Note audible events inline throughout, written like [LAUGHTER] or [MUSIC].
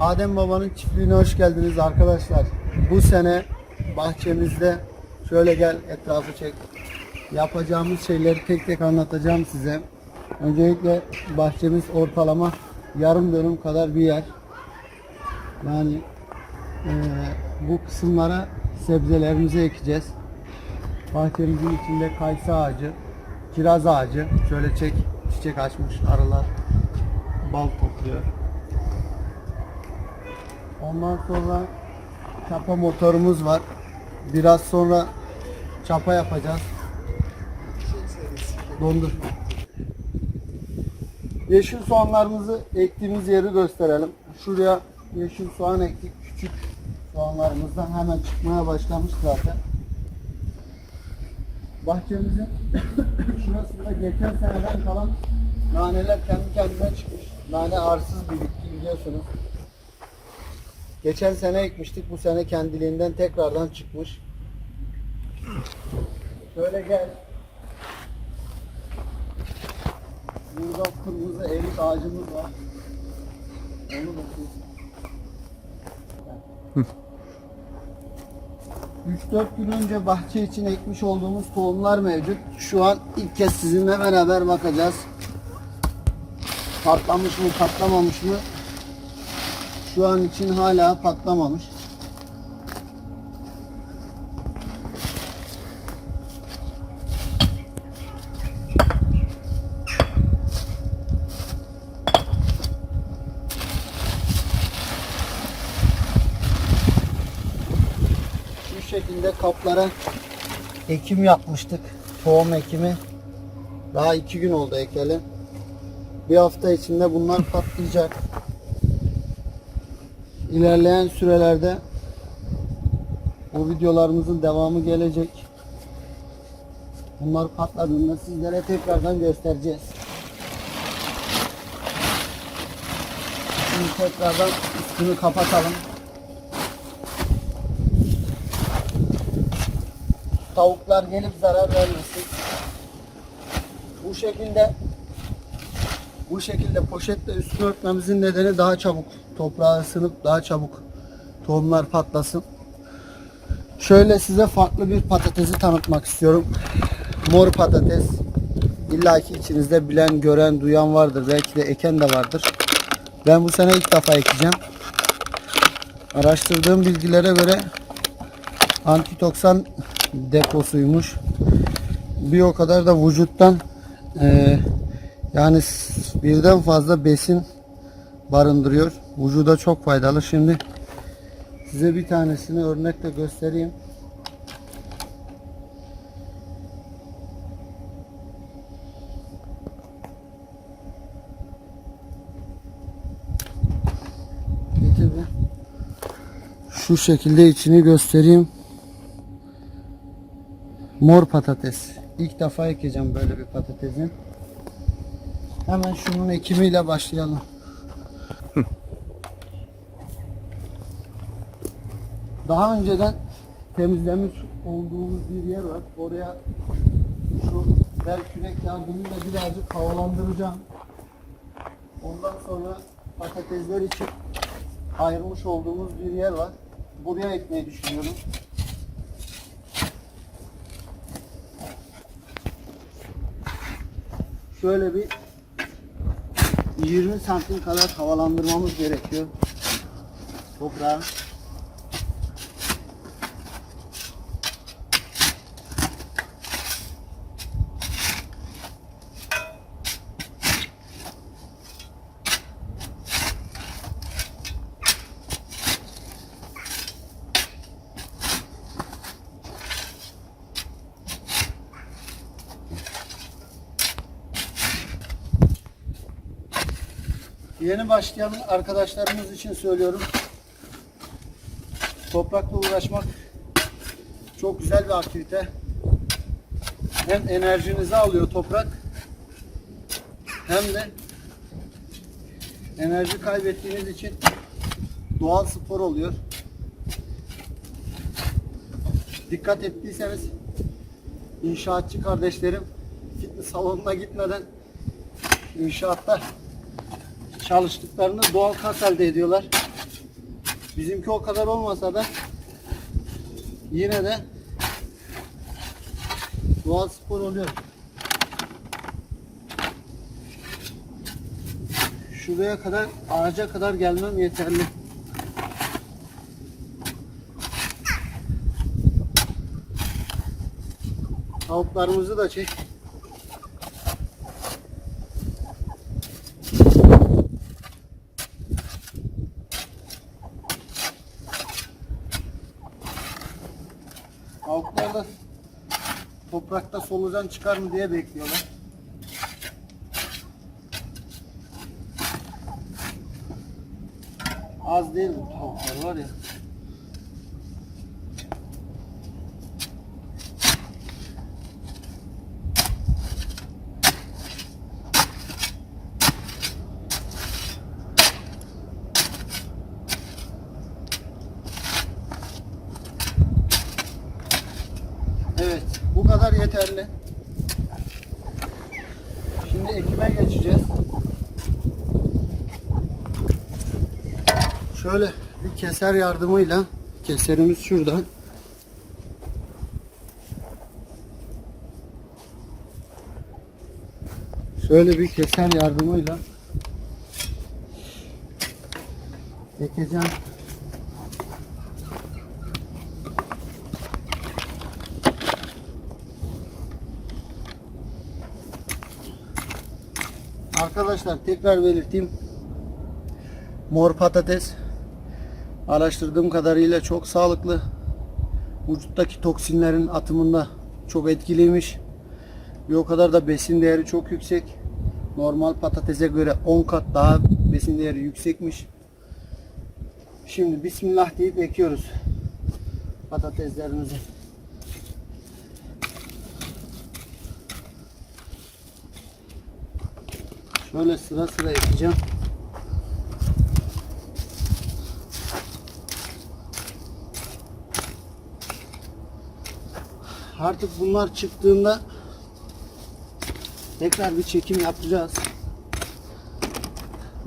Adem Baba'nın çiftliğine hoş geldiniz arkadaşlar. Bu sene bahçemizde şöyle gel etrafı çek. Yapacağımız şeyleri tek tek anlatacağım size. Öncelikle bahçemiz ortalama yarım dönüm kadar bir yer. Yani eee, bu kısımlara sebzelerimizi ekeceğiz. Bahçemizin içinde kayısı ağacı, kiraz ağacı. Şöyle çek, çiçek açmış arılar bal topluyor. Ondan sonra çapa motorumuz var. Biraz sonra çapa yapacağız. Dondur. Yeşil soğanlarımızı ektiğimiz yeri gösterelim. Şuraya yeşil soğan ektik. Küçük soğanlarımızdan hemen çıkmaya başlamış zaten. Bahçemizin [COUGHS] şurasında geçen seneden kalan naneler kendi kendine çıkmış. Nane arsız bir bitki biliyorsunuz. Geçen sene ekmiştik. Bu sene kendiliğinden tekrardan çıkmış. Şöyle gel. Burada kırmızı erik ağacımız var. Onu bakayım. 3-4 gün önce bahçe için ekmiş olduğumuz tohumlar mevcut. Şu an ilk kez sizinle beraber bakacağız. Patlamış mı patlamamış mı? Şu an için hala patlamamış. Şu şekilde kaplara ekim yapmıştık. Tohum ekimi. Daha iki gün oldu ekeli. Bir hafta içinde bunlar patlayacak. İlerleyen sürelerde bu videolarımızın devamı gelecek. Bunlar patladığında sizlere tekrardan göstereceğiz. Şimdi tekrardan üstünü kapatalım. Tavuklar gelip zarar vermesin. Bu şekilde bu şekilde poşetle üstünü örtmemizin nedeni daha çabuk toprağa ısınıp daha çabuk tohumlar patlasın. Şöyle size farklı bir patatesi tanıtmak istiyorum. Mor patates. İlla ki içinizde bilen, gören, duyan vardır. Belki de eken de vardır. Ben bu sene ilk defa ekeceğim. Araştırdığım bilgilere göre antitoksan deposuymuş. Bir o kadar da vücuttan eee yani birden fazla besin barındırıyor. Vücuda çok faydalı. Şimdi size bir tanesini örnekle göstereyim. Şu şekilde içini göstereyim. Mor patates. İlk defa ekeceğim böyle bir patatesin. Hemen şunun ekimiyle başlayalım. Daha önceden temizlemiş olduğumuz bir yer var. Oraya şu bel kürek yardımıyla birazcık havalandıracağım. Ondan sonra patatesler için ayırmış olduğumuz bir yer var. Buraya ekmeyi düşünüyorum. Şöyle bir 20 santim kadar havalandırmamız gerekiyor. Toprağı. Yeni başlayan arkadaşlarımız için söylüyorum. Toprakla uğraşmak çok güzel bir aktivite. Hem enerjinizi alıyor toprak hem de enerji kaybettiğiniz için doğal spor oluyor. Dikkat ettiyseniz inşaatçı kardeşlerim fitness salonuna gitmeden inşaatta çalıştıklarını doğal kas elde ediyorlar. Bizimki o kadar olmasa da yine de doğal spor oluyor. Şuraya kadar ağaca kadar gelmem yeterli. Tavuklarımızı da çek. Tavuklar da toprakta solucan çıkar mı diye bekliyorlar. Az değil bu tavuklar var ya. Evet, bu kadar yeterli. Şimdi ekime geçeceğiz. Şöyle bir keser yardımıyla keserimiz şuradan. Şöyle bir keser yardımıyla ekeceğim. Arkadaşlar tekrar belirteyim. Mor patates araştırdığım kadarıyla çok sağlıklı. Vücuttaki toksinlerin atımında çok etkiliymiş. Bir o kadar da besin değeri çok yüksek. Normal patatese göre 10 kat daha besin değeri yüksekmiş. Şimdi bismillah deyip ekiyoruz patateslerimizi. Şöyle sıra sıra ekeceğim. Artık bunlar çıktığında tekrar bir çekim yapacağız.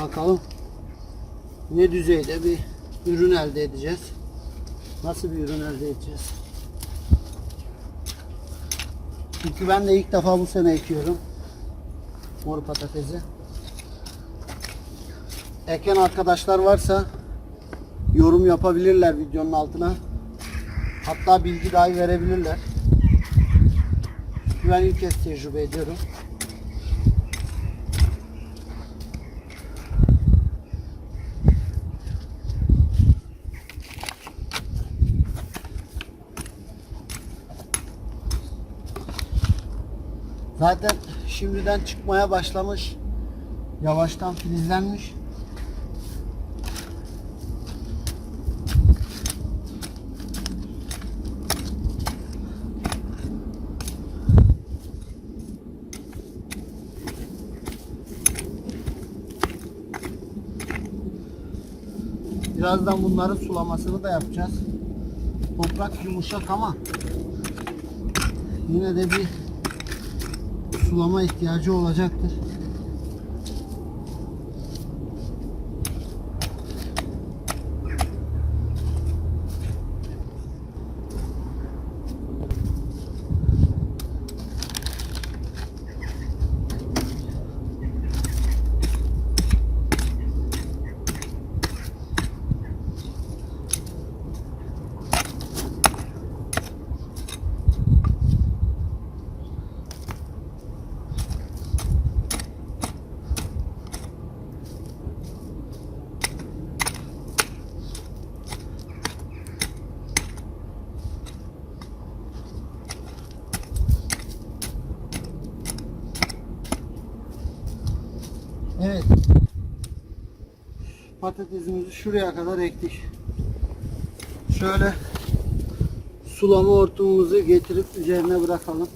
Bakalım ne düzeyde bir ürün elde edeceğiz. Nasıl bir ürün elde edeceğiz? Çünkü ben de ilk defa bu sene ekiyorum mor patatesi. Eken arkadaşlar varsa yorum yapabilirler videonun altına. Hatta bilgi dahi verebilirler. Ben ilk kez tecrübe ediyorum. Zaten şimdiden çıkmaya başlamış. Yavaştan filizlenmiş. Birazdan bunların sulamasını da yapacağız. Toprak yumuşak ama yine de bir sulama ihtiyacı olacaktır. Patatesimizi şuraya kadar ektik. Şöyle sulama hortumumuzu getirip üzerine bırakalım.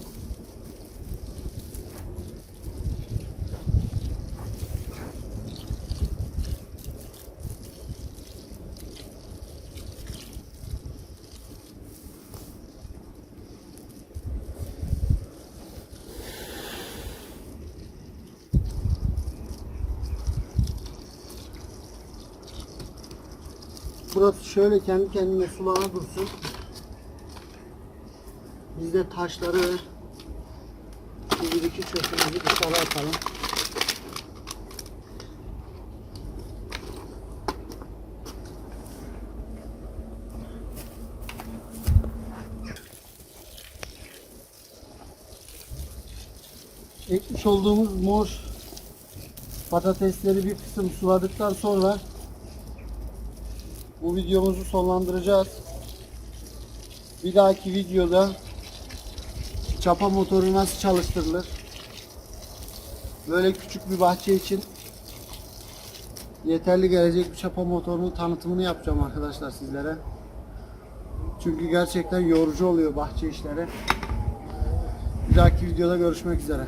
Burası şöyle kendi kendine sulana dursun. Biz de taşları bir iki çöpümüzü dışarı atalım. Ekmiş olduğumuz mor patatesleri bir kısım suladıktan sonra bu videomuzu sonlandıracağız. Bir dahaki videoda çapa motoru nasıl çalıştırılır? Böyle küçük bir bahçe için yeterli gelecek bir çapa motorunun tanıtımını yapacağım arkadaşlar sizlere. Çünkü gerçekten yorucu oluyor bahçe işleri. Bir dahaki videoda görüşmek üzere.